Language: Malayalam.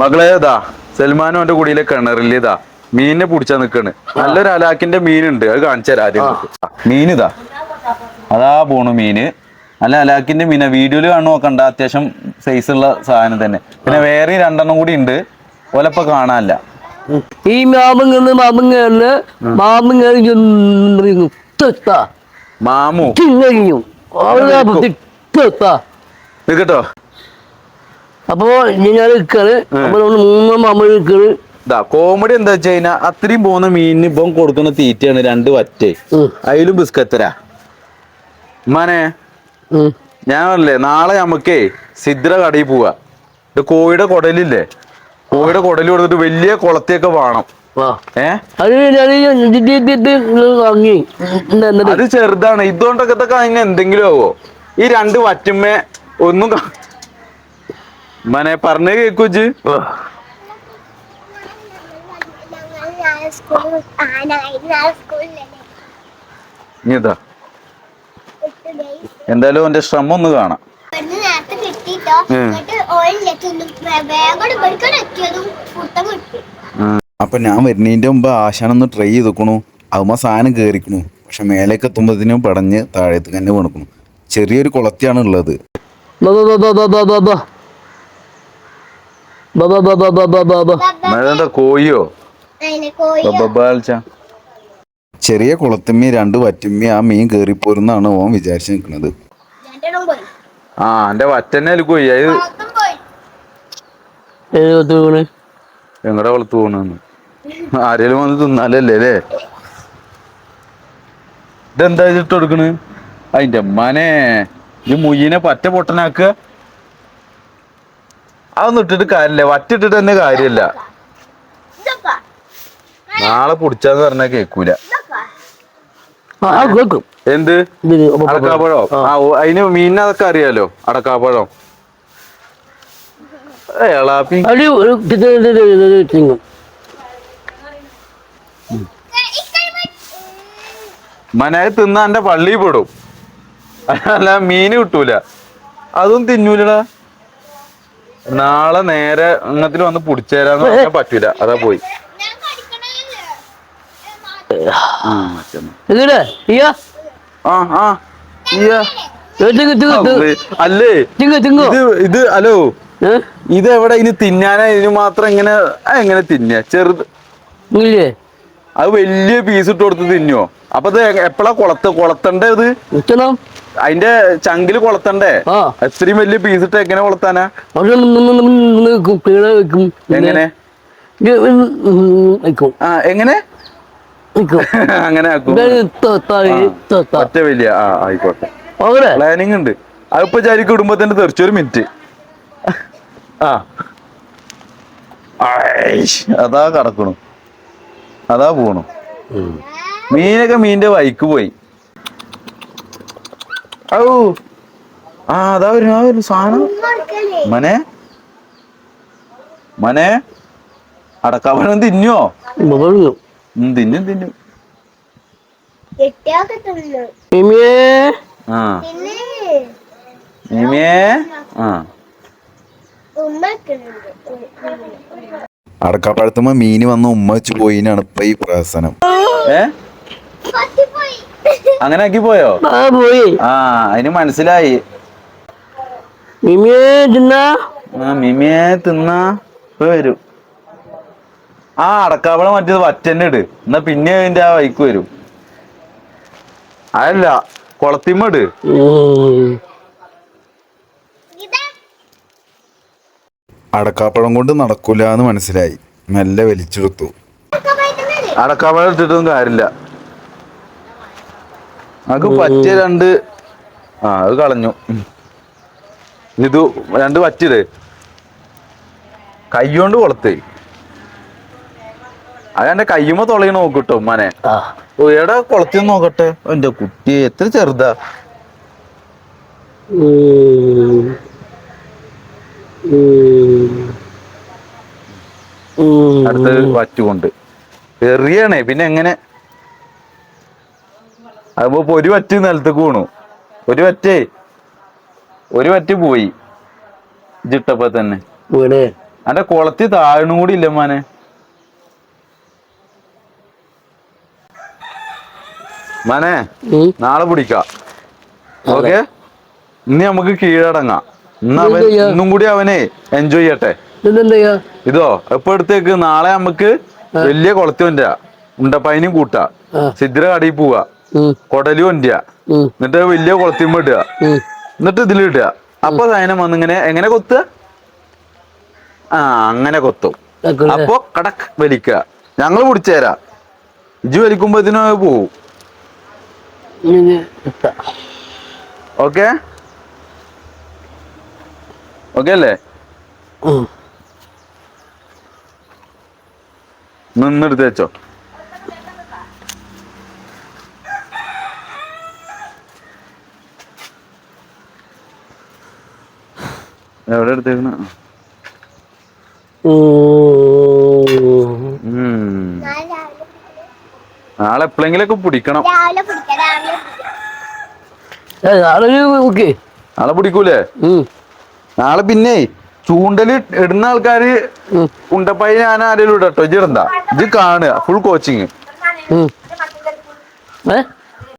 മകളെ ഇതാ സൽമാനും അവന്റെ കുടിയിലെ കിണറിൽ ഇതാ മീനിനെ പിടിച്ചാ നിക്കാണ്. നല്ലൊരു അലാക്കിന്റെ മീനുണ്ട് അത് കാണിച്ചു തരാം ആദ്യം. മീൻ ഇതാ. അതാ പോണു മീന്. നല്ല അലാക്കിന്റെ മീന. വീഡിയോയിൽ കാണു നോക്കണ്ട അത്യാവശ്യം സൈസ് ഉള്ള സാധനം തന്നെ. പിന്നെ വേറെ രണ്ടെണ്ണം കൂടി ഉണ്ട്. ഓലപ്പ കാണാനില്ല. ഈ മാമങ്ങന്ന് മാമങ്ങന്ന് മാമങ്ങ മാമു. തിന്നു നിക്കട്ടോ അപ്പോ ഇങ്ങനെ ഇക്കൾ അപ്പൊ നമ്മൾ മൂന്ന് ഇക്കൾ ഇതാ കോമഡി എന്താ വെച്ച് കഴിഞ്ഞാ അത്രയും പോകുന്ന മീനിന് ഇപ്പം കൊടുക്കുന്ന തീറ്റയാണ് രണ്ട് വറ്റേ. അതിലും ബിസ്ക്കത്തരാ ഉമ്മാനെ ഞാൻ പറഞ്ഞില്ലേ നാളെ നമുക്കേ സിദ്ര കടയിൽ പോവാ. ഇത് കോഴിയുടെ കുടലില്ലേ? കോഴിയുടെ കുടൽ കൊടുത്തിട്ട് വലിയ കുളത്തേക്ക് വേണം. അത് ചെറുതാണ്. ഇതുകൊണ്ടൊക്കെ ഇതൊക്കെ അതിന് എന്തെങ്കിലും ആവോ? ഈ രണ്ട് വറ്റുമ്മേ ഒന്നും മനെ പറഞ്ഞു കേക്കുജ്. ഇതാ എന്തായാലും ഓന്റെ ശ്രമം ഒന്ന് കാണാം. അപ്പൊ ഞാൻ വരുന്നതിന്റെ മുമ്പ് ആശാനൊന്ന് ട്രൈ ചെയ്തേക്കണു. അതുമ്പോ സാധനം കേറിക്കണു. പക്ഷെ മേലേക്ക് എത്തുമ്പോഴത്തേനും പടഞ്ഞ് താഴത്തേക്ക് തന്നെ വീണക്കണു. ചെറിയൊരു കുളത്തിയാണ് ഉള്ളത്. കോഴിയോ. ചെറിയ കുളത്തുമ്മി രണ്ട് വറ്റുമ്മി ആ മീൻ കേറിപ്പോരുന്നാണ് ഓൻ വിചാരിച്ചു നിൽക്കുന്നത് ആ എന്റെ വറ്റന്നെ കോഴി. അത് എങ്ങടെ വളർത്ത് പോണെന്ന് ആരേലും വന്ന് തിന്നാലല്ലേ അല്ലേ? ഇതെന്താ ഇതിട്ട് കൊടുക്കണ്? അതിന്റെ അമ്മാനെ ഈ മുയ്യനെ പറ്റ പൊട്ടനാക്കുക? അതൊന്നും ഇട്ടിട്ട് കാര്യമില്ല. വറ്റിട്ടിട്ട് തന്നെ കാര്യമില്ല. നാളെ പൊടിച്ചാന്ന് പറഞ്ഞാൽ കേക്കൂല. എന്ത്? അടക്കാപ്പഴം? അതിന് മീനിന് അതൊക്കെ അറിയാലോ? അടക്കാപ്പഴം. എളാപ്പി. തിന്ന. എന്റെ പള്ളിയിൽ പെടും. അല്ല മീന് കിട്ടൂല. അതും തിന്നൂലടാ. നാളെ നേരെ അങ്ങത്തിൽ വന്ന് പിടിച്ചേരാന്ന് പറഞ്ഞാൽ പറ്റൂല. അതാ പോയി. അല്ലേ, ഇത് ഹലോ? ഇത് എവിടെ? ഇനി തിന്നാനാ? ഇതിന് മാത്രം എങ്ങനെ ആ, എങ്ങനെ തിന്ന ചെറുത്. അത് വലിയ പീസ് ഇട്ട് കൊടുത്ത് തിന്നോ അപ്പൊ ഇത് എപ്പോഴാ കൊളത്ത് കൊളത്തണ്ടേ ഇത്? അതിന്റെ ചങ്കിൽ കൊളത്തണ്ടേ? ഇത്രയും വലിയ പീസ് ഇട്ട് എങ്ങനെ കൊളത്താനാ? എങ്ങനെ? ആ എങ്ങനെ? അങ്ങനെ ഒറ്റ വലിയ. ആ ആയിക്കോട്ടെ. പ്ലാനിങ് ഉണ്ട്. അതിപ്പോ ചാരി കുടുംബത്തിന്റെ തന്നെ തെറിച്ചൊരു മിനിറ്റ് ആ. അതാ കടക്കണു. അതാ പോണു. മീനൊക്കെ മീന്റെ വൈക്ക് പോയി. ഔ. ആ അതാ ഒരു ആ ഒരു സാധനം. മനെ. മനെ. അടക്കാപ്പഴം തിന്നോ തിന്നും. തിന്നും. മിമിയേ. ആ. അടക്കാപ്പഴത്തുമ്പോ മീന് വന്ന് ഉമ്മ വെച്ച് പോയിനാണ് ഇപ്പൊ ഈ പ്രസനം ഏ? അങ്ങനെ ആക്കി പോയോ ആ പോയി. ആ അതിന് മനസ്സിലായി. മിമിയേ തിന്നാ? ആ മിമിയെ തിന്നാ. ഇപ്പൊ വരും. ആ അടക്കാവള മറ്റേത് വറ്റന്നെ ഇട്. എന്നാ പിന്നെ അതിന്റെ ആ വൈക്ക് വരും. അതല്ല കൊളത്തിമ്മട്. അടക്കാപ്പഴം കൊണ്ട് നടക്കൂല എന്ന് മനസ്സിലായി. മെല്ലെ വലിച്ചെടുത്തു. അടക്കാപ്പഴം ഇട്ടിട്ടൊന്നും കാര്യമില്ല. നമുക്ക് പറ്റിയ രണ്ട് ആ അത് കളഞ്ഞു. ഇത് രണ്ട് പറ്റിയത്. കൈകൊണ്ട് കൊളത്ത്. അത് എന്റെ കയ്യുമ്പോ തൊളയി നോക്കൂട്ടോ ഉമ്മാനെ. എടാ കൊളത്തി നോക്കട്ടെ. എന്റെ കുട്ടി എത്ര ചെറുതാ. അടുത്ത് വറ്റുകൊണ്ട്. എറിയണേ പിന്നെ എങ്ങനെ? അതിപ്പോ ഒരു വറ്റ് നിലത്തേക്ക് വീണു. ഒരു വറ്റേ ഒരു വറ്റ് പോയി. ജിട്ടപ്പ തന്നെ. അന്റെ കുളത്തി താഴ്ന്നു കൂടി ഇല്ല മാനെ? മാനെ നാളെ പിടിക്കാം. ഓക്കെ? ഇനി നമുക്ക് കീഴടങ്ങാം. ഇന്ന് അവൻ ഇന്നും കൂടി അവനെ എൻജോയ് ചെയ്യട്ടെ. ഇതോ എപ്പ എടുത്തേക്ക്? നാളെ നമുക്ക് വലിയ കുളത്തി വന്റ ഉണ്ടപ്പ അതിനും കൂട്ടാ. സിദ്ര കടയിൽ പോവാ. കൊടലു കൊണ്ടിയ. എന്നിട്ട് വലിയ കുളത്തിമ്മ ഇടുക. എന്നിട്ട് എന്നിട്ട് ഇതിലിടുക അപ്പൊ സൈനം വന്നിങ്ങനെ എങ്ങനെ കൊത്തുക? ആ അങ്ങനെ കൊത്തും? അപ്പൊ കടക്ക് വലിക്കുക. ഞങ്ങൾ പിടിച്ചേരാ ഇജ്ജ് വലിക്കുമ്പോ ഇതിന് പോവും. ഓക്കെ? ഓക്കെ അല്ലേ. നിന്നെടുത്ത് വെച്ചോ. എവിടെ എടുത്തേക്കണ. നാളെ എപ്പോഴെങ്കിലൊക്കെ പിടിക്കണം. നാളെ പിടിക്കൂലേ? നാളെ പിന്നെ ചൂണ്ടൽ ഇടുന്ന ആൾക്കാര് ഉണ്ടപ്പായി ഞാൻ ആരെങ്കിലും ഇടട്ടോ. ഇടണ്ട. ഇജ്ജ് കാണുക. ഫുൾ കോച്ചിങ് ഉം. ഏ?